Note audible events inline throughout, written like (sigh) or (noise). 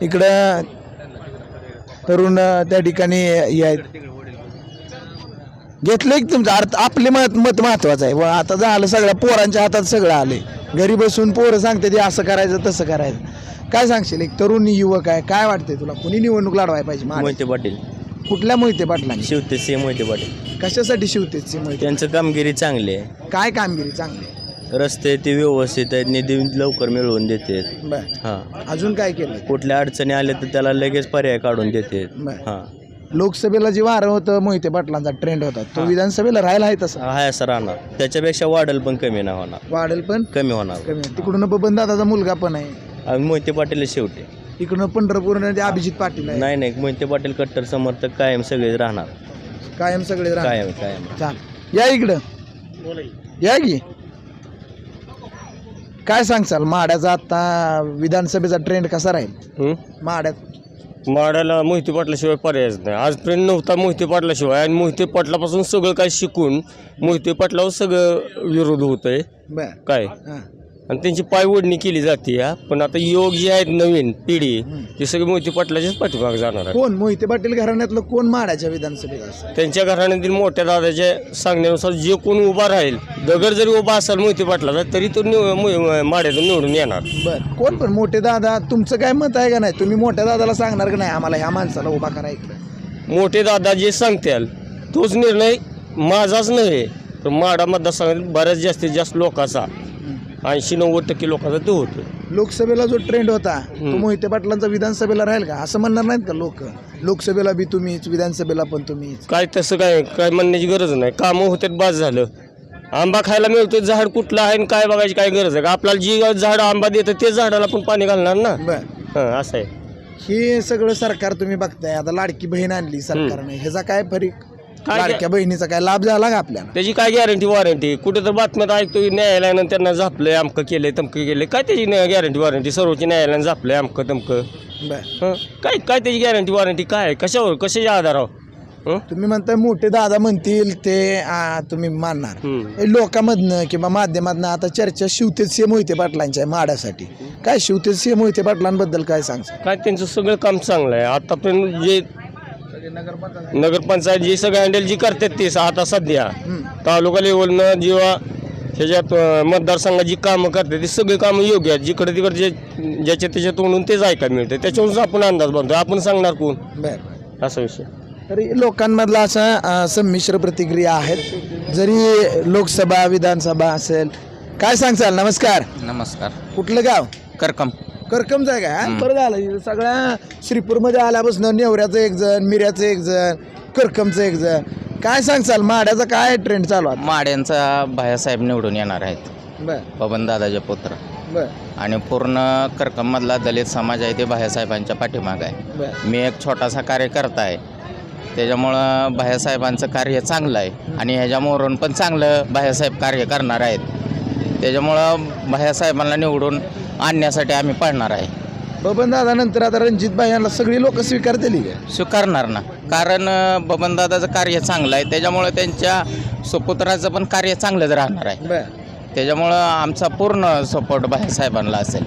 इकडं तरुण त्या ठिकाणी आहेत. घेतलं की तुमचं अर्थ आपले मत मत महत्वाचं आहे. व आता झालं सगळ्या पोरांच्या हातात सगळं आले घरी बसून पोरं सांगते ते असं करायचं तसं करायचं. काय सांगशील? एक तरुण युवक आहे. काय वाटतंय तुला? कुणी निवडणूक लढवाय पाहिजे? मोहिते पाटील. कुठल्या मोहिते पाटलांनी? शिवते से मोहिते पाटील. कशासाठी शिवतेच ते मोहिते त्यांचं कामगिरी चांगली आहे. काय कामगिरी चांगली आहे? रस्ते ते व्यवस्थित आहेत निधी लवकर मिळवून देते बर. हां. अजून काय केलं कुठल्या अडचणी आल्या तर त्याला लगेच पर्याय काढून देते बर. हां. लोकसभेला जे वारं होतं मोहिते पाटलांचा ट्रेंड होता तो हा. विधानसभेला राहिला आहे तसा? हाय असं राहणार. त्याच्यापेक्षा वाढेल पण कमी नाही होणार. वाढेल पण कमी होणार. कमी आहे. तिकडून बबन दादाचा मुलगा पण आहे. आणि मोहिते पाटील शेवटी. इकडून पंढरपूर ते अभिजित पाटील आहे. नाही नाही. मोहिते पाटील कट्टर समर्थक कायम सगळेच राहणार. कायम सगळे राहणार. कायम कायम. चाल. या इकडं. या की? काय सांगचाल? माड्याचा आता विधानसभेचा ट्रेंड कसा राहील? माड्यात. माड्याला मोहिते पाटलाशिवाय पर्यायच नाही. आजपर्यंत नव्हता मोहिते पाटलाशिवाय आणि मोहिते पाटलापासून सगळं काय शिकून मोहिते पाटलावर सगळं विरोध होत आहे बर. काय? हा. आणि त्यांची पायवडणी केली जाते या पण आता योग जे आहेत नवीन पिढी ते सगळे मोहिते पाटलाच्याच पाठीमागे जाणार आहे कोण? मोहिते पाटील घराण्यातलं कोण माड्याच्या विधानसभेत त्यांच्या घराण्यातील मोठ्या दादाच्या सांगण्यानुसार जे कोण उभा राहील दगड जरी उभा असेल मोहिते पाटलाचा तरी तो निव- मो- माड्यातून निवडून येणार. बर. कोण पण? मोठे दादा तुमचं काय मत आहे का नाही? तुम्ही मोठ्या दादाला सांगणार का नाही आम्हाला ह्या माणसाला उभा करा इकडं? मोठे दादा जे सांगतील तोच निर्णय माझाच नव्हे तर माडा मतदारसंघात बऱ्याच जास्तीत जास्त लोकांचा. ऐंशी नव्वद टक्के लोकांचा तो होतो. लोकसभेला जो ट्रेंड होता तो मोहिते पाटलांचा विधानसभेला राहील का? असं म्हणणार नाहीत का लोक? लोकसभेला बी तुम्हीच विधानसभेला पण तुम्हीच. काय तसं काय काय म्हणण्याची गरज नाही. कामं होतात बाज झालं. आंबा खायला मिळतो झाड कुठलं आहे आणि काय बघायची काय गरज आहे? का आपल्याला जी झाड आंबा देतं ते झाडाला पण पाणी घालणार ना? बर. हं, असं आहे. हे सगळं सरकार तुम्ही बघताय आता लाडकी बहीण आणली सरकारने. ह्याचा काय फरक? काय- लाडक्या बहिणीचा काय लाभ झाला का आपल्याला? त्याची काय गॅरंटी वॉरंटी कुठे तर बातम्यात ऐकतो की न्यायालयानं त्यांना झापलंय अमकं केलंय तमकं केलंय. काय त्याची गॅरंटी वॉरंटी सर्वोच्च न्यायालयानं झापलंय अमकं तमकं. बर. हं? काय काय त्याची गॅरंटी वॉरंटी काय? आहे? कशावर कशाच्या आधारावर? हं? तुम्ही म्हणताय मोठे दादा म्हणतील ते आ, तुम्ही मानणार. हं. हे लोकांमधनं किंवा माध्यमातनं आता चर्चा शिवतेच सिंह मोहिते पाटलांच्या आहे माड्यासाठी. काय शिवतेच सिंह मोहिते पाटलांबद्दल काय सांगसा काय त्यांचं सगळं काम चांगलं आहे. आतापर्यंत जे नगरपंचायत? जे सगळं हँडल जी करतात ते आता सध्या. तालुका लेवलनं जेव्हा ह्याच्यात अं, मतदारसंघात जी कामं करतात ते सगळे कामं योग्य आहेत. जिकडे तिकडे जे ज्याच्या त्याच्या तोंडून तेच ऐकायला मिळतं त्याच्यावरून आपण अंदाज बांधतो आपण सांगणार कोण? बर. असा विषय. तरी लोकांमधला असा संमिश्र प्रतिक्रिया आहेत. जरी लोकसभा विधानसभा असेल काय सांगचाल? नमस्कार. नमस्कार. कुठलं गाव? करकम. करकमचं आहे का बरं झालं. सगळ्या श्रीपूरमध्ये आल्यापासून नेवऱ्याचं एक जण मिऱ्याचं एक जण करकमचं एक जण. काय सांगचाल माड्याचा काय ट्रेंड चालू आहे माड्यांचा भायासाहेब निवडून येणार आहेत. बर. बबन दादाचे पुत्र. बर. आणि पूर्ण करकममधला दलित समाज आहे ते भायासाहेबांच्या पाठीमाग आहे. मी एक छोटासा कार्यकर्ता आहे त्याच्यामुळं भायासाहेबांचं कार्य चांगलं आहे. आणि ह्याच्यामोरून पण चांगलं भायासाहेब कार्य करणार आहेत. त्याच्यामुळं भायासाहेबांना निवडून आणण्यासाठी आम्ही पडणार आहे. बबन दादा नंतर आता रणजित भाई यांना सगळी लोक स्वीकारतील का? स्वीकारणार ना. कारण अं, बबनदादाचं कार्य चांगलं आहे. त्याच्यामुळं त्यांच्या सुपुत्राचं पण कार्य चांगलंच राहणार आहे. बर. त्याच्यामुळं आमचा पूर्ण सपोर्ट भाईसाहेबांना असेल.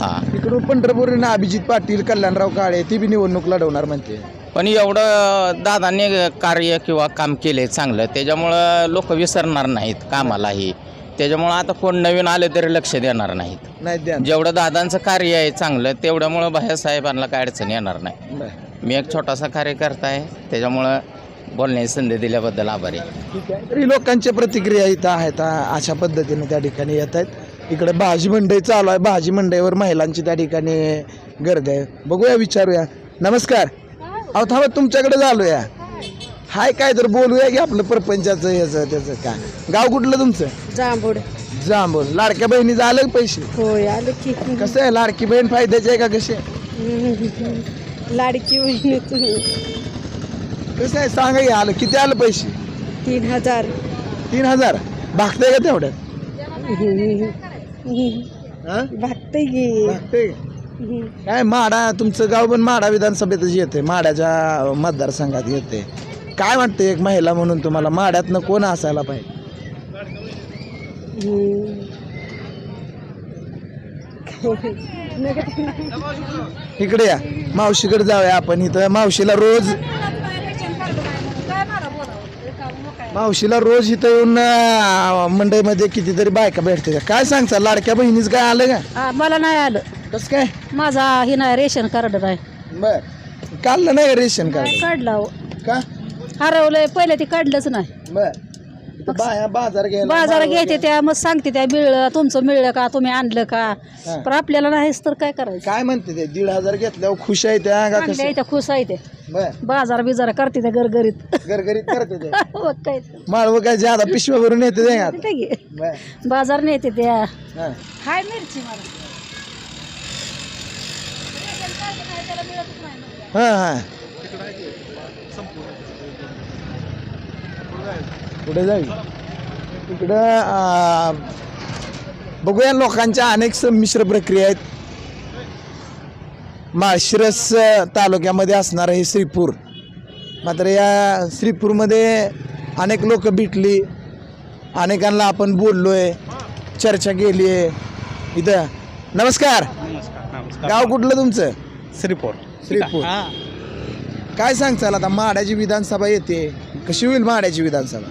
हां. इकडून पंढरपूरनं अभिजित पाटील कल्याणराव काळे ती बी निवडणूक लढवणार म्हणते. पण एवढं दादाने कार्य किंवा काम केले चांगलं. त्याच्यामुळं लोक विसरणार नाहीत कामालाही. त्याच्यामुळं आता कोण नवीन आले तरी लक्ष देणार नाहीत. नाही द्या जेवढं दादांचं कार्य आहे चांगलं तेवढ्यामुळं भाईसाहेबांना काय अडचण येणार नाही. बर. मी एक छोटासा कार्यकर्ता आहे त्याच्यामुळं बोलण्याची संधी दिल्याबद्दल आभारी आहे. तरी लोकांच्या प्रतिक्रिया इथं आहेत आ- अशा पद्धतीने त्या ठिकाणी येत आहेत. इकडे भाजी मंडई चालू आहे भाजी मंडईवर महिलांची त्या ठिकाणी गर्दी आहे. बघूया विचारूया. नमस्कार. अहो थांबा तुमच्याकडे झालोया हाय काय तर बोलूया की आपलं परपंचाचं याचं त्याचं काय. गाव कुठलं तुमचं? जांभूड जांभूळ. लाडक्या बहिणीचं आलं का पैसे? होय आलं की. कसं आहे लाडकी बहीण फायद्याची आहे का कशी आहे? लाडकी बहीण कसं आहे सांगा की आलं. किती आलं पैसे? तीन हजार. तीन हजार? भागतंय का तेवढ्यात? हा? भागतंय की. भागतंय का? काय माडा तुमचं गाव पण माडा विधानसभेतच येते माड्याच्या मतदारसंघात येते काय वाटतं एक महिला म्हणून तुम्हाला? माड्यातनं कोण असायला पाहिजे? इकडे या. मावशीकडे जाऊया आपण इथं. मावशीला रोज मावशीला रोज इथं येऊन अं, मंडईमध्ये कितीतरी बायका भेटते काय सांगता लाडक्या बहिणीच काय आलं का? आ, मला नाही आलं. कसं काय? माझा हे नाही रेशन कार्ड नाही. बर. काढलं नाही का रेशन कार्ड? काढलं. का? हरवलंय पहिले ते काढलंच नाही. बर. इथं बाया बाजार घ्यायला बाजारात घेते त्या मग सांगते त्या मिळलं तुमचं मिळलं का तुम्ही आणलं का. पण आपल्याला नाहीच तर काय करायचं? काय म्हणते ते? दीड हजार घेतल्यावर खुश आहे त्या का आणल्या कसं? इथं खुश आहे ते. बर. बाजार बिजार करते त्या गरगरीत गरगरीत करते ते. (laughs) मग काय माळव काय ज्यादा पिशव्या भरून येते ते का तिथे घे. बर. बाजार नेते त्या. हा. हाय मिरची मला. हा हा. पुढे जाईल? इकडं बघूया लोकांच्या अनेक संमिश्र प्रक्रिया आहेत. माळशिरस तालुक्यामध्ये असणारं हे श्रीपूर. मात्र या श्रीपूरमध्ये अनेक लोक भेटली. अनेकांना आपण बोललोय चर्चा केली आहे इथं नमस्कार. गाव कुठलं तुमचं? श्रीपोर्ट श्रीपूर. काय सांगचाल आता? माड्याची विधानसभा येते. कशी होईल माड्याची विधानसभा?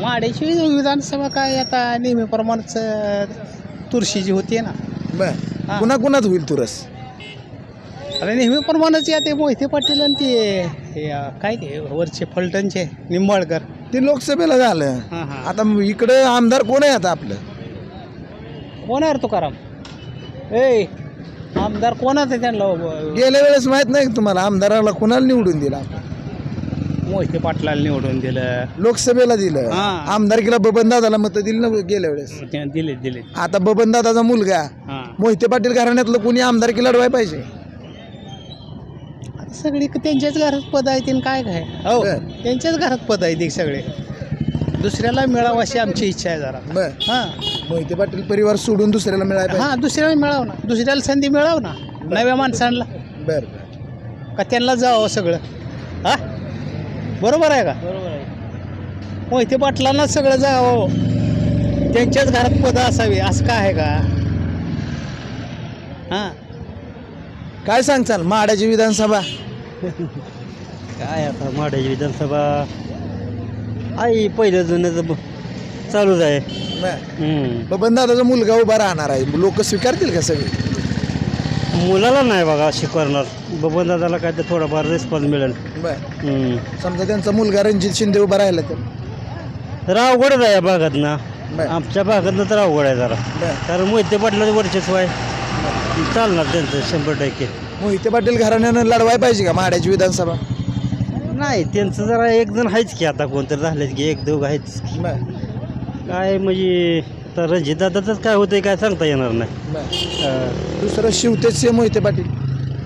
माड्याची विधानसभा काय आता नेहमीप्रमाणेच अं, तुळशीची होती ना. बर. हा. कुणा कुणात होईल तुरस? आता नेहमीप्रमाणेच या ते मोहिते पाटील आणि ते हे, अं, काय ते वरचे फलटणचे निंबाळकर. ते लोकसभेला झालं. हां हां. आता इकडं आमदार कोण आहे आता आपलं? कोण आहे तुकाराम? ए आमदार कोण आहे त्यांना? गेल्या वेळेस माहीत नाही का तुम्हाला? आमदाराला कुणाला निवडून दिला मोहिते पाटलाला निवडून दिलं. लोकसभेला दिलं. हा. आमदारकीला बबन दादाला मत दिली ना गेल्या वेळेस. ते दिले दिले. आता बबन दादाचा मुलगा. हां. मोहिते पाटील घराण्यातलं कोणी आमदारकी लढवाय पाहिजे? आता सगळी क- त्यांच्याच घरात पद आहे ते काय काय? हो. बरं. त्यांच्याच घरात पद आहे ते सगळे. दुसऱ्याला मिळावं अशी आमची इच्छा आहे जरा. बर. हां. मोहिते पाटील परिवार सोडून दुसऱ्याला मिळाय पाहिजे. हा दुसऱ्याला मिळाव ना. दुसऱ्याला संधी मिळाव ना. नव्या माणसांना. बर बर. का त्यांना जावं सगळं? हा? बरोबर आहे का? बरोबर आहे. मोहिते पाटलांना सगळं जावं. त्यांच्याच घरात पद असावी असं काय आहे का? हां? काय सांगचाल माड्याची विधानसभा? काय आता माड्याची विधानसभा? आई पहिलं जुनं चालूच आहे. हम्म. बबन दादाचा मुलगा उभा राहणार आहे. लोक स्वीकारतील का सगळे? मुलाला नाही बघा शिकवणार. बबन दादाला काय तर थोडाफार रिस्पॉन्स मिळेल. बर. हम्म. समजा त्यांचा मुलगा रणजित शिंदे उभा राहिला तर? तर अवघडच आहे या भागात ना. बर. आमच्या भागातनं तर अवघड आहे जरा. बर. कारण मोहिते पाटलाचं वर्चस्व आहे. चालणार त्यांचं शंभर टक्के. मोहिते पाटील घराण्यानं लढवाय पाहिजे का माड्याची विधानसभा? नाही त्यांचं जरा एक जण आहेच की आता कोणतरी झालेच की एक दोघ आहेच की. बर. काय म्हणजे तर रणजित दादाचंच काय होतंय काय सांगता येणार नाही. अं, दुसरं शिवतेच से मोहिते पाटील.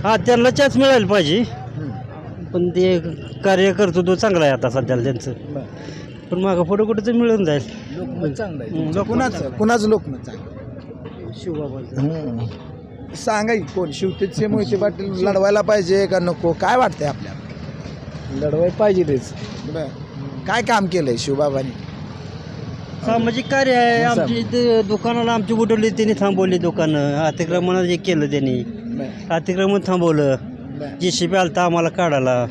हा त्यांना चान्स मिळायला पाहिजे. पण ते कार्य कर्तृत्व चांगलं आहे आता सध्याला त्यांचं. पण मागं पुढे कुठं तर मिळून जाईल. लोकमत चांगलं आहे. कुणाचं कुणाचं लोकमत चांगलं शिवबाबाचं. हम्म. सांगा की कोण? शिवतेच से मोहिते पाटील. लढवायला पाहिजे का नको? काय वाटतंय आपल्याला? लढवाय पाहिजे तेच. बर. काय काम केलंय शिवबाबांनी? सामाजिक कार्य आहे. आमची इथे दुकानाला आमची बुडवली त्यांनी थांबवली दुकानं. अतिक्रमण जे केलं त्यांनी. अतिक्रमण थांबवलं. जी सी आलता आम्हाला काढायला.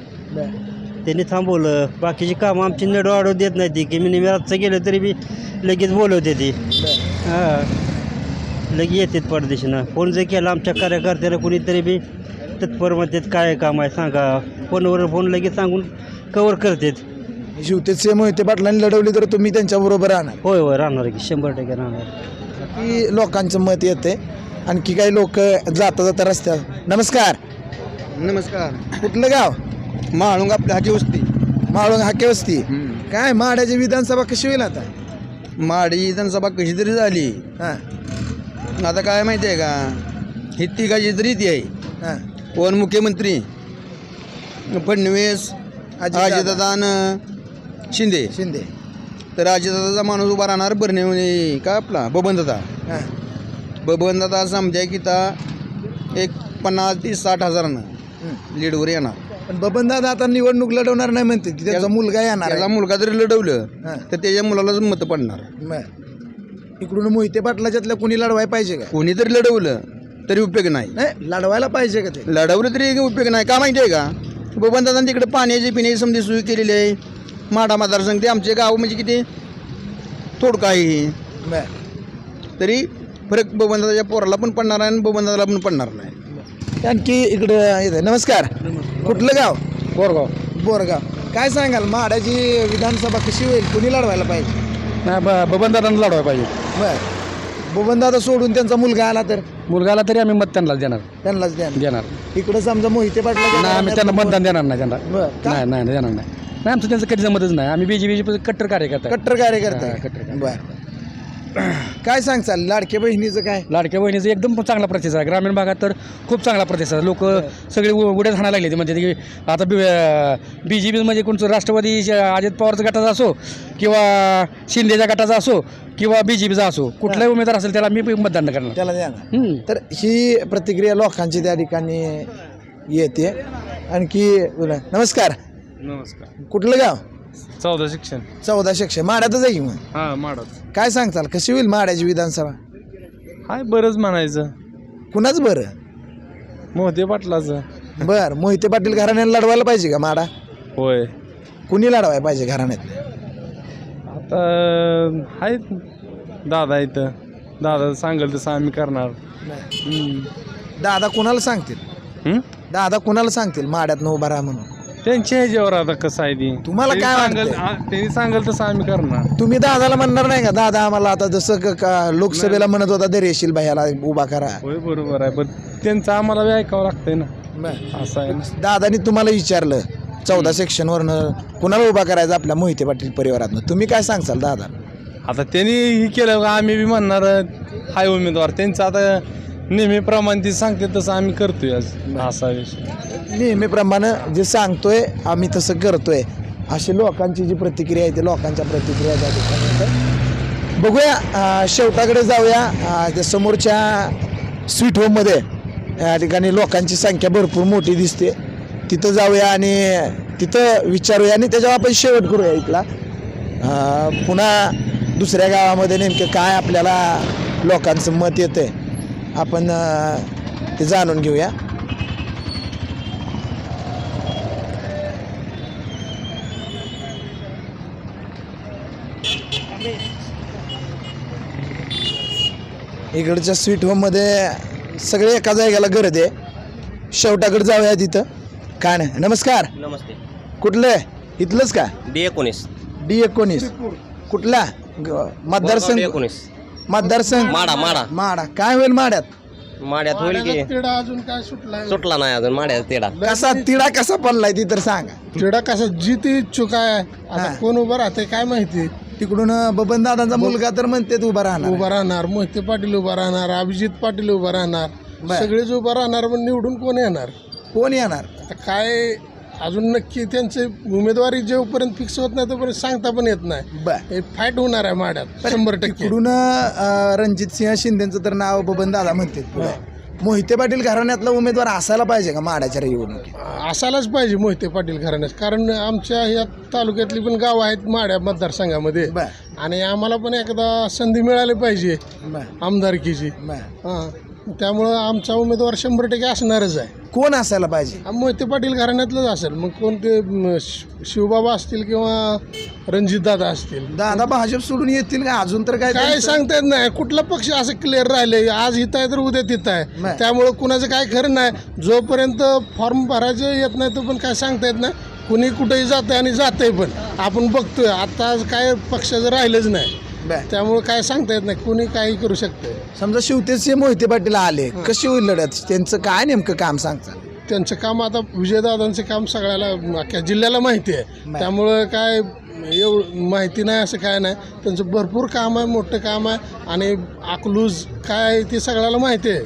त्यांनी थांबवलं. बाकीची कामं आमची नेडो आडो देत नाही ती की मी रातचं गेलं तरी बी लगेच बोलवते ती. हां. लगे येतात परदेशीनं. फोन जर केला आमच्या कार्यकर्त्याला कुणीतरी बी तत्पर म्हणतात काय काम आहे सांगा. फोनवर फोन लगेच सांगून कवर करतात. शिवतेच से मोहिते पाटलांनी लढवली तर तुम्ही त्यांच्या बरोबर राहणार. होय होय राहणार की शंभर टक्के राहणार की लोकांचं मत येते आणखी काही लोक जाता जाता रस्त्यावर. नमस्कार. नमस्कार. कुठलं गाव? माळुंग आपल्या हाकी वस्ती. माळवंग हाके वस्ती. काय माड्याची विधानसभा कशी होईल आता? माडी विधानसभा कशी तरी झाली. हां. आता काय माहिती आहे का? ही तिघाची तरी ती आहे. हां. कोण? मुख्यमंत्री. फडणवीस अजितदादा. अजितदादा आणि शिंदे? शिंदे. तर अजितदादाचा माणूस उभा राहणार बरणे का आपला? बबनदादा हां. बबनदादा समजा की ता एक पन्नास ते साठ हजारानं. लीडवर येणार. पण बबन दादा आता निवडणूक लढवणार नाही म्हणते. की त्याचा मुलगा येणार त्याला. मुलगा जरी लढवलं. तर त्याच्या मुलालाच मतं पडणार. बर. इकडून मोहिते पाटलाच्यातल्या कुणी लढवाय पाहिजे का? कोणी जरी लढवलं तरी उपयोग नाही. नाही लढवायला पाहिजे का ते? लढवलं तरी उपयोग नाही. का माहिती आहे का? बबनदादांनी तिकडे पाण्याची पिण्याची समजी सोय केलेली आहे. माडा मतदारसंघ ते आमचे गाव म्हणजे किती? थोडकं आहे हे. बर. तरी फरक बबनदादाच्या पोराला पण पडणार आहे आणि बबनदादाला पण पडणार नाही. आणखी इकडं येते नमस्कार. कुठलं गाव? बोरगाव. बोरगाव. काय सांगाल माड्याची विधानसभा कशी होईल? कुणी लढवायला पाहिजे? नाही ब लढवायला पाहिजे. बर. बबनदादा सोडून त्यांचा मुलगा आला तर? मुलगाला तरी आम्ही मत त्यांना देणार. त्यांनाच द्या देणार. इकडं समजा मोहिते पाटला नाही आम्ही त्यांना मतदान देणार नाही त्यांना. बर का? नाही नाही देणार नाही. नाही आमचं त्यांचं कधी जमतच नाही. आम्ही बीजेपी कट्टर कार्यकर्ता आहे. कट्टर कार्यकर्ता हा, आहे. कट्टर कार्यकर्ता. बर काय सांगचाल लाडक्या बहिणीचं काय? लाडक्या बहिणीचा एकदम चांगला प्रतिसाद आहे. ग्रामीण भागात तर खूप चांगला प्रतिसाद लोक सगळे उ- उड्या हाणायला लागले ते म्हणजे की आता बी जे पी म्हणजे कोणतं राष्ट्रवादी श- अजित पवारचा गटाचा असो किंवा शिंदेच्या गटाचा असो किंवा बी जे पीचा असो कुठलाही उमेदवार असेल त्याला मी मतदान करणार. त्याला द्या ना. हम्म. तर ही प्रतिक्रिया लोकांची त्या ठिकाणी येते. आणखी बोला. नमस्कार. नमस्कार. कुठलं गाव? चौदा शिक्षण. चौदा शिक्षण. माड्यातच आहे की मग? हा माडच काय सांगताल? कशी होईल माड्याची विधानसभा? हाय बरंच म्हणायचं. कुणाच बरं? मोहते पाटलाचं. बर मोहिते पाटील घराण्याला लढवायला पाहिजे का माडा? होय. कुणी लढवायला पाहिजे घराण्यात आता आहेत दादा इथं. दादा सांगेल तसं आम्ही करणार. दादा कुणाला सांगतील? दादा कुणाला सांगतील माड्यात उभा राहा म्हणून? त्यांच्या ह्याच्यावर आता कसं आहे ती? तुम्हाला काय सांगेल- वाटतंय? त्यांनी सांगेल तसं आम्ही करणार. तुम्ही दादाला म्हणणार नाही का? दादा आम्हाला आता जसं क- का लोकसभेला म्हणत होता दर्यशील भैयाला उभा करा. होय बरोबर आहे. पण त्यांचं आम्हाला बी ऐकावं लागतंय ना. असं आहे ना. दादानी तुम्हाला विचारलं चौदा सेक्शनवरनं कुणाला उभा करायचा आपल्या मोहिते पाटील परिवारातनं? तुम्ही काय सांगसाल दादा? आता त्यांनी हे केलं का आम्ही बी म्हणणार हाय उमेदवार. त्यांचं आता नेहमीप्रमाणे ते सांगते तसं आम्ही करतोय आज. असा विषय. नेहमीप्रमाणे जे सांगतोय आम्ही तसं करतोय. अशी लोकांची जी प्रतिक्रिया आहे ती लोकांच्या प्रतिक्रिया त्या ठिकाणी आहेत. बघूया अं, शेवटाकडे जाऊया. अं, त्या समोरच्या स्वीट होममध्ये या ठिकाणी लोकांची संख्या भरपूर मोठी दिसते. तिथं जाऊया आणि तिथं विचारूया आणि त्याच्यावर आपण शेवट करूया इथला. अं, पुन्हा दुसऱ्या गावामध्ये नेमकं काय आपल्याला लोकांचं मत येतं आहे आपण ते जाणून घेऊया. इकडच्या स्वीट होममध्ये सगळे एका जागेला गर्द आहे शेवटाकडे जाऊया तिथं. काय नाही नमस्कार. नमस्ते. कुठलं? इथलंच का? डी एकोणीस. डी एकोणीस. कुठला? मतदारसंघ? एकोणीस. मतदारसंघ? माडा माडा. माडा. काय होईल माड्यात? माड्यात होईल की. अजून काय सुटला सुटला नाही अजून माड्यात तेडा. कसा तिडा कसा पडलाय ती तर सांगा. क्रीडा कसा जी ती इच्छुक आहे. हा. आता कोण उभं राहते काय माहिती? तिकडून बबन दादांचा मुलगा तर म्हणते उभा राहणार. उभा राहणार. मोहिते पाटील उभा राहणार. अभिजित पाटील उभा राहणार. बर. सगळेच उभा राहणार पण निवडून कोण येणार? कोण येणार? आता काय अजून नक्की त्यांचे उमेदवारी जेवपर्यंत फिक्स होत नाही तोपर्यंत सांगता पण येत नाही. बर. हे फाईट होणार आहे माड्यात शंभर टक्के. तिकडून अं, रणजित सिंह शिंदेचं तर नाव बबन दादा म्हणते मोहिते पाटील घराण्यातला उमेदवार असायला पाहिजे का माड्याच्या निवडणुकीत? असायलाच पाहिजे मोहिते पाटील घराण्यात कारण आमच्या या तालुक्यातली पण गावं आहेत माड्या मतदारसंघामध्ये. बर. आणि आम्हाला पण एकदा संधी मिळाली पाहिजे बर. आमदारकीची. बर. हां. त्यामुळं आमचा उमेदवार शंभर टक्के असणारच आहे. कोण असायला पाहिजे? हा मोहिते पाटील घराण्यातलंच असेल. मग कोणते म, शि- शिवबाबा असतील किंवा रणजितदादा असतील. दादा भाजप सोडून येतील का? अजून तर काय काय त्यांचं- सांगता येत नाही. कुठला पक्ष असं क्लिअर राहिले आज इथं आहे तर उद्या तिथं आहे. त्यामुळं कुणाचं काय खरं नाही. जोपर्यंत फॉर्म भरायचं येत नाही तो पण काय सांगता येत नाही. कुणी कुठेही जातंय आणि जातंय पण. आपण बघतोय. आता आज काय पक्षाचं राहिलंच नाही. बर. त्यामुळं काय सांगता येत नाही कुणी काही करू शकतंय. समजा शिवतेचे मोहिते पाटील आले कशी होईल लढत? त्यांचं काय नेमकं काम सांगता? त्यांचं काम आता विजयदादांचं काम सगळ्याला अख्ख्या जिल्ह्याला माहिती आहे. त्यामुळं काय एवढं माहिती नाही असं काय नाही. त्यांचं भरपूर काम आहे मोठं काम आहे. आणि अकलूज काय आहे ते सगळ्याला माहिती आहे.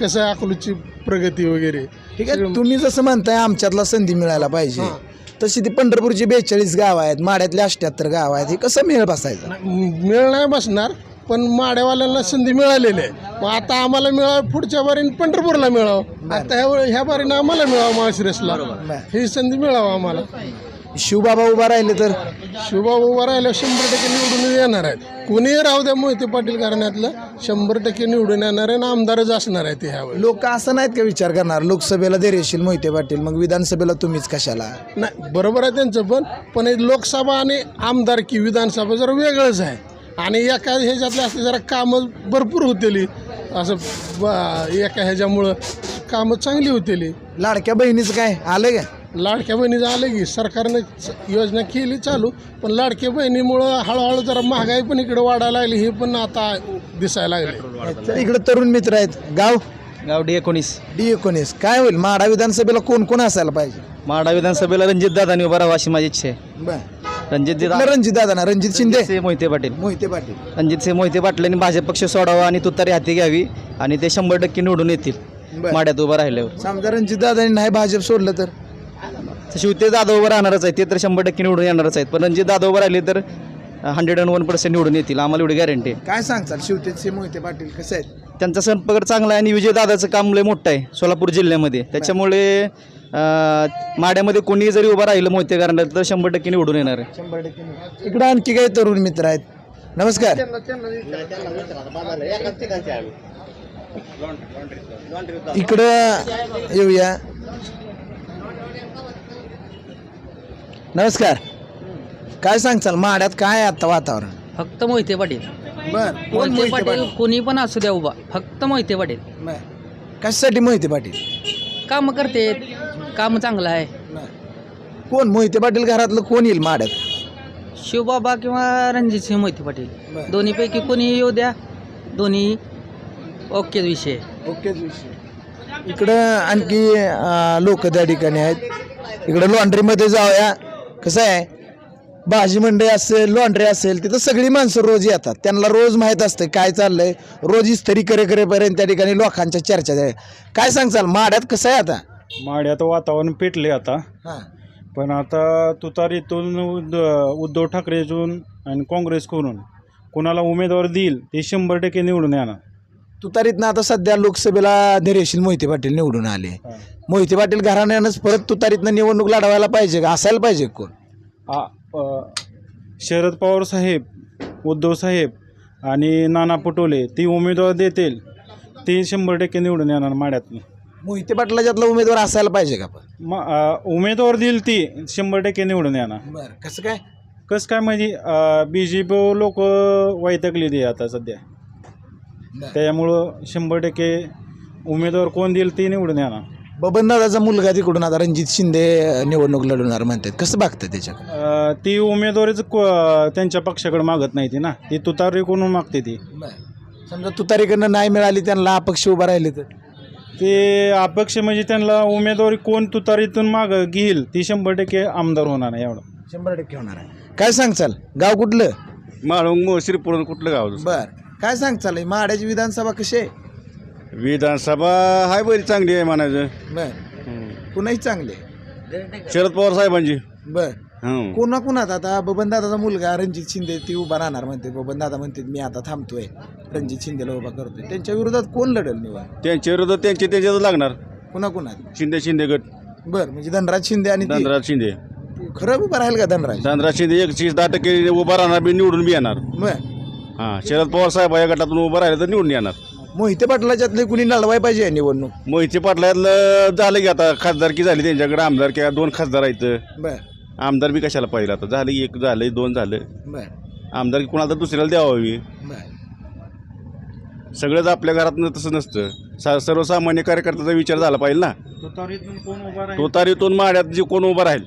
कसं आहे अकलूजची प्रगती वगैरे. ठीक आहे तुम्ही जसं म्हणताय आमच्यातला संधी मिळायला पाहिजे. तशी ती पंढरपूरची बेचाळीस गाव आहेत माड्यातले अठ्याहत्तर गाव आहेत हे कसं मेळ बसायचं? मिळ नाही बसणार पण माड्यावाल्यांना संधी मिळालेली आहे. मग आता आम्हाला मिळावं पुढच्या बारीने पंढरपूरला मिळावं. आता ह्या ह्या बारीनं आम्हाला मिळावं माळशिरसला. ही संधी मिळावं आम्हाला. शिवबाबा उभा राहिले तर? शिवबाबा उभा राहिल्या शंभर टक्के निवडून येणार आहेत. कुणीही राहू द्या मोहिते पाटील घराण्यातलं शंभर टक्के निवडून येणार आहे आणि आमदारच असणार आहे ते ह्यावेळी लोक असं नाहीत का विचार करणार? लोकसभेला धैर्यशील मोहिते पाटील मग विधानसभेला तुम्हीच कशाला? नाही बरोबर आहे त्यांचं पण पण हे लोकसभा आणि आमदारकी विधानसभा जरा वेगळंच आहे. आणि एका ह्याच्यातले असले जरा कामं भरपूर होतेली. असं ब- एका ह्याच्यामुळं कामं चांगली होतेली. लाडक्या बहिणीचं काय? आलं का? लाडक्या बहिणीचं आलं की सरकारनं योजना केली चालू पण लाडक्या बहिणीमुळं हळूहळू जरा महागाई पण इकडे वाढायला लागली हे पण आता दिसायला लागले. इकडे तरुण मित्र आहेत. गाव? गाव डी एकोणीस. डी एकोणीस. काय होईल? माडा विधानसभेला कोण कोण असायला पाहिजे? माडा विधानसभेला रणजित दादानी उभा राहावा अशी माझी इच्छा आहे. बर. रणजित रणजित दादा ना? रणजित शिंदे? मोहिते पाटील. मोहिते पाटील. रणजित सिंह मोहिते पाटलांनी भाजप पक्ष सोडावा आणि तुतारी हाती घ्यावी आणि ते शंभर टक्के निवडून येतील. माड्यात उभं राहिल्यावर. समजा रणजित दादांनी नाही भाजप सोडलं तर? शिवते जाधव उभं राहणारच आहेत. ते तर शंभर टक्के निवडून येणारच आहेत. पण रणजित जाधव उभं राहिले तर हंड्रेड अँड वन पर्सेंट निवडून येतील. आम्हाला एवढी गॅरंटी आहे. काय सांगचाल शिवतेचे मोहिते पाटील कसे आहेत? त्यांचा संपर्क चांगला आहे आणि विजय दादाचं काम लय मोठं आहे सोलापूर जिल्ह्यामध्ये. त्याच्यामुळे अं, माड्यामध्ये कोणी जरी उभं राहिलं मोहिते करणार तर शंभर टक्के निवडून येणार आहे. शंभर टक्के इकडं आणखी काही तरुण मित्र आहेत. नमस्कार. इकडं येऊया. नमस्कार. काय सांगचाल माड्यात काय आहे आता वातावरण? फक्त मोहिते पाटील. बर कोण मोहिते पाटील कोणी पण असू द्या उभा. फक्त मोहिते पाटील. बर. कशासाठी मोहिते पाटील? काम करते. काम चांगलं आहे. कोण? मोहिते पाटील घरातलं कोण येईल माड्यात? शिवबाबा किंवा रणजित सिंह मोहिते पाटील. बरं. दोन्हीपैकी कोणी येऊ द्या. दोन्ही ओके विषय. विषय. इकडं आणखी लोक त्या ठिकाणी आहेत. इकडं लॉन्ड्रीमध्ये जाऊया. कसं आहे? भाजी मंडई असेल लॉन्ड्री असेल तिथं सगळी माणसं रोज येतात. त्यांना रोज माहीत असतं काय चाललंय. रोज इस्त्री करे करेपर्यंत त्या ठिकाणी लोकांच्या चर्चा झाल्या. काय सांगचाल माड्यात कसं आहे आता? माड्यात वातावरण पेटले आता. हां. पण आता तुतारीतून उद्ध उद्धव ठाकरेतून आणि काँग्रेसकडून कोणाला उमेदवार देईल ते शंभर टक्के निवडून येणार. तुतारीतनं आता सध्या लोकसभेला धैर्यशील मोहिते पाटील निवडून आले. मोहिते पाटील घराण्यानंच परत तुतारीतनं निवडणूक लढवायला पाहिजे का? असायला पाहिजे कोण? आ शरद पवार साहेब उद्धव साहेब आणि नाना पटोले ती उमेदवार देतील ते शंभर टक्के निवडून येणार माड्यातनं. मोहिते पाटलाच्यातला उमेदवार असायला पाहिजे का पण? म अ, उमेदवार देईल ती शंभर टक्के निवडून येणार. बरं कसं काय? कसं काय म्हणजे बी जे पी लोक वैतकली ते आता सध्या. त्यामुळं शंभर टक्के उमेदवार कोण देईल ते निवडून येणार. बबन दादाचा मुलगा तिकडून आता रणजित शिंदे निवडणूक लढवणार म्हणतात. कसं बघतं त्याच्याकडे? अ, ती उमेदवारीच को- त्यांच्या पक्षाकडे मागत नाही ती ना. ती तुतारी कोण मागते ती. समजा तुतारीकडनं नाही मिळाली त्यांना अपक्ष उभा राहिले तर? ते अपक्ष म्हणजे त्यांना उमेदवारी कोण तुतारीतून माग घेईल ती शंभर टक्के आमदार होणार आहे एवढं. शंभर टक्के होणार आहे. काय सांगचाल? गाव कुठलं? माळुंग श्रीपूर कुठलं गाव बर. काय सांगचाल? माड्याची विधानसभा कशी आहे? विधानसभा हाय बरी चांगली आहे म्हणायचं. बर. कुणाही चांगले. शरद पवार साहेबांची. बर. कोणा कुणात आता? बबन दादाचा मुलगा रणजित शिंदे ती उभा राहणार म्हणते. बबन दादा म्हणते मी आता थांबतोय. रणजित शिंदेला उभा करतोय. त्यांच्या विरोधात कोण लढल निवड त्यांच्या विरोधात त्यांचे त्यांच्याच लागणार. कुणा कुणात शिंदे शिंदे गट. बर म्हणजे धनराज शिंदे आणि ती- धनराज शिंदे. खरं उभा राहील का धनराज? धनराज शिंदे एकशे दहा टक्के उभा राहणार बी निवडून बी येणार. बर. हां शरद पवार साहेब या गटातून उभं राहिलं तर निवडून येणार. मोहिते पाटलाच्यातले कुणी लढवाय पाहिजे या निवडणूक? मोहिते पाटलातलं झालं की आता खासदारकी झाली त्यांच्याकडे आमदार किंवा दोन खासदार आहेत. बर. आमदार बी कशाला पाहिजे आता? झालं की एक झालं दोन झालं. बर. आमदार कोणाला तर दुसऱ्याला द्यावावी. बर. सगळंच आपल्या घरातनं तसं नसतं. सा सर्वसामान्य कार्यकर्त्याचा विचार झाला पाहिजे ना. तुतारीतून कोण उभा राहील? तुतारीतून माड्यात जे कोण उभं राहील.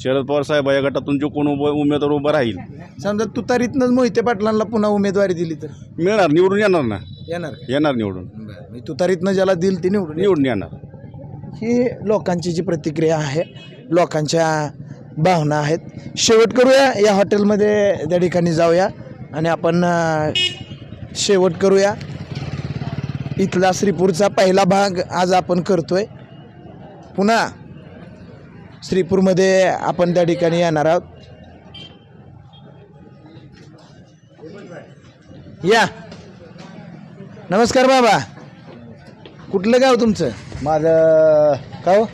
शरद पवार साहेब या गटातून जो कोण उभं उमेदवार उभा राहील समजा तुतारीतनंच मोहिते पाटलांना पुन्हा उमेदवारी दिली तर मिळणार निवडून येणार ना येणार का? येणार निवडून बरं. म्हणजे तुतारीतनं ज्याला दिल ती निवडून येईल. निवडून येणार ही लोकांची जी प्रतिक्रिया आहे लोकांच्या भावना आहेत शेवट करूया या हॉटेलमध्ये त्या ठिकाणी जाऊया आणि आपण अं, शेवट करूया इथला श्रीपूरचा पहिला भाग आज आपण करतोय पुन्हा श्रीपूरमध्ये आपण त्या ठिकाणी येणार आहोत. या. नमस्कार बाबा. कुठलं गाव तुमचं? माझं का हो?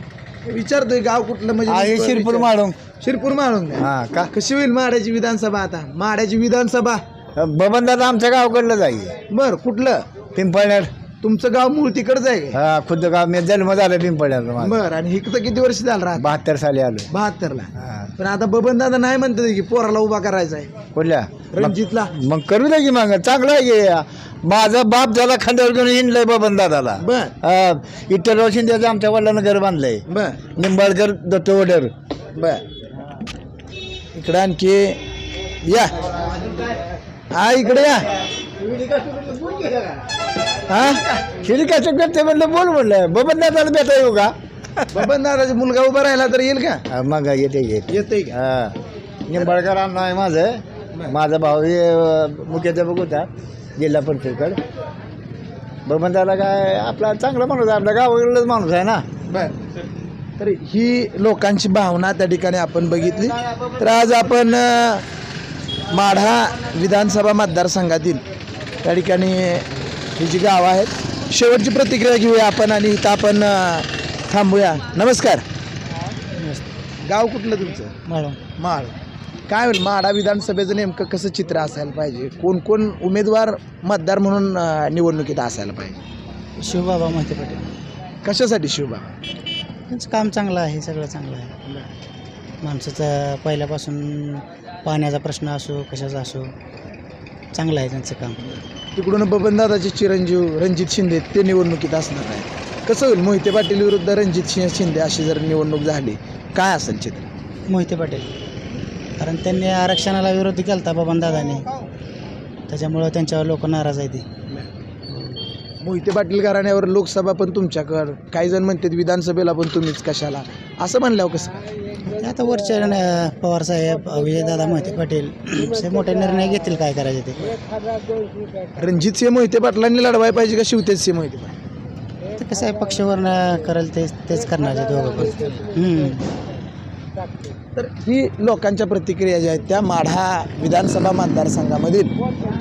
विचारतोय गाव कुठलं म्हणजे आहे शिरपूर माळून शिरपूर माळून हा का? कशी होईल माड्याची विधानसभा आता? माड्याची विधानसभा. बबनदादा आमच्या गावकडलं जाईल बर कुठलं? पिंपळनेर. तुमचं गाव मूळ तिकडच आहे? हा खुद्द गाव. मी जन्म झाला पिंपळनेर बर आणि इकडं किती वर्ष झालं राहत? बहात्तर साली आलो. बहात्तर ला हा. पण आता बबन दादा नाही म्हणतात की पोराला उभा करायचा आहे कुठल्या? रणजितला. मग करू दे की मग. चांगलं आहे की. माझा बाप झाला खांद्यावर घेऊन हिंडलंय बबन दादाला. बर. इटरराव शिंदेचं आमच्या वडिलांना घर बांधलंय. बर. निंबाळकर दत्त बर. इकडं आणखी या. हा इकडे या. हा? कसं करते म्हणलं बोल म्हणलं. बबन दादाला भेटा येऊ का? बबन दादाचा मुलगा उभा राहिला तर येईल का? हा, मग येते येते. येतोय का? हा. निंबाळकर अण्णा आहे माझं. माझा भाऊ हे अं, मुख्याध्यापक होता जिल्हा परिषदकडे. बबन दादा काय आपला चांगला माणूस आहे आपल्या गावाकडलाच माणूस आहे ना? बर. तर ही लोकांची भावना त्या ठिकाणी आपण बघितली. तर आज आपण अ, माढा विधानसभा मतदारसंघातील त्या ठिकाणी ही जी गावं आहेत शेवटची प्रतिक्रिया घेऊया आपण आणि इथं आपण थांबूया. नमस्कार. गाव कुठलं तुमचं? मॅडम माळ. काय होईल माढा विधानसभेचं नेमकं कसं चित्र असायला पाहिजे? कोण कोण उमेदवार मतदार म्हणून निवडणुकीत असायला पाहिजे? शिवबाबा मोहिते पाटील. कशासाठी शिवबा त्यांचं काम चांगलं आहे सगळं चांगलं आहे. माणसाचं पहिल्यापासून पाण्याचा प्रश्न असो कशाचा असो चांगलं आहे त्यांचं काम. तिकडून बबनदादाचे चिरंजीव रणजित शिंदे ते निवडणुकीत असणार आहे कसं होईल? मोहिते पाटील विरुद्ध रणजित सिंह शिंदे अशी जर निवडणूक झाली काय असेल चित्र? मोहिते पाटील. कारण त्यांनी आरक्षणाला विरोध केला होता बबनदादाने. त्याच्यामुळं त्यांच्यावर लोक नाराज आहे ते मोहिते पाटील घराण्यावर लोकसभा पण तुमच्याकडं. काही जण म्हणतात विधानसभेला पण तुम्हीच कशाला. असं म्हणल्यावर कसं? काय? आता वरच्या पवारसाहेब विजयदादा मोहिते पाटील असे मोठे निर्णय घेतील काय करायचे ते रणजित सिंह मोहिते पाटलांनी लढवाय पाहिजे का शिवतेज सिंह मोहिते पाटील ते कसं आहे पक्षावरनं करेल तेच तेच करणार आहे दोघं पण हम्म. तर ही लोकांच्या प्रतिक्रिया ज्या आहेत त्या माढा विधानसभा मतदारसंघामधील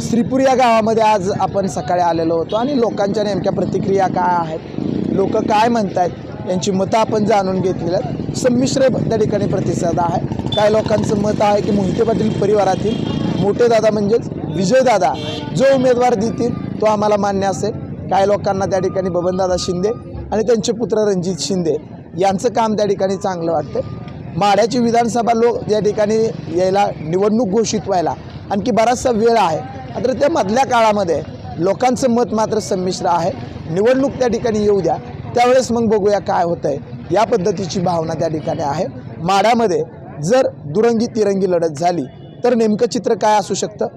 श्रीपूर या गावामध्ये आज आपण सकाळी आलेलो होतो आणि लोकांच्या नेमक्या प्रतिक्रिया काय आहेत लोक काय म्हणतायत यांची मतं आपण जाणून घेतलेली आहेत. संमिश्र त्या ठिकाणी प्रतिसाद आहे. काही लोकांचं मत आहे की मोहिते पाटील परिवारातील मोठे दादा म्हणजेच विजयदादा जो उमेदवार देतील तो आम्हाला मान्य असेल. काही लोकांना त्या ठिकाणी बबनदादा शिंदे आणि त्यांचे पुत्र रणजित शिंदे यांचं काम त्या ठिकाणी चांगलं वाटतं माड्याची विधानसभा लोक या ठिकाणी यायला निवडणूक घोषित व्हायला आणखी बराचसा वेळ आहे. मात्र त्या मधल्या काळामध्ये लोकांचं मत मात्र संमिश्र आहे. निवडणूक त्या ठिकाणी येऊ द्या. त्यावेळेस मग बघूया काय होतं आहे या पद्धतीची भावना त्या ठिकाणी आहे. माढ्यामध्ये जर दुरंगी तिरंगी लढत झाली तर नेमकं चित्र काय असू शकतं?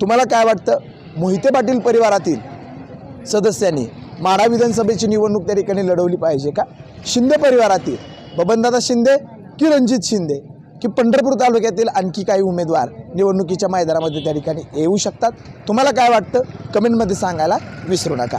तुम्हाला काय वाटतं? मोहिते पाटील परिवारातील सदस्यांनी माडा विधानसभेची निवडणूक त्या ठिकाणी लढवली पाहिजे का? शिंदे परिवारातील बबनदादा शिंदे की रणजित शिंदे? की पंढरपूर तालुक्यातील आणखी काही उमेदवार निवडणुकीच्या मैदानामध्ये त्या ठिकाणी येऊ शकतात? तुम्हाला काय वाटतं? कमेंटमध्ये सांगायला विसरू नका.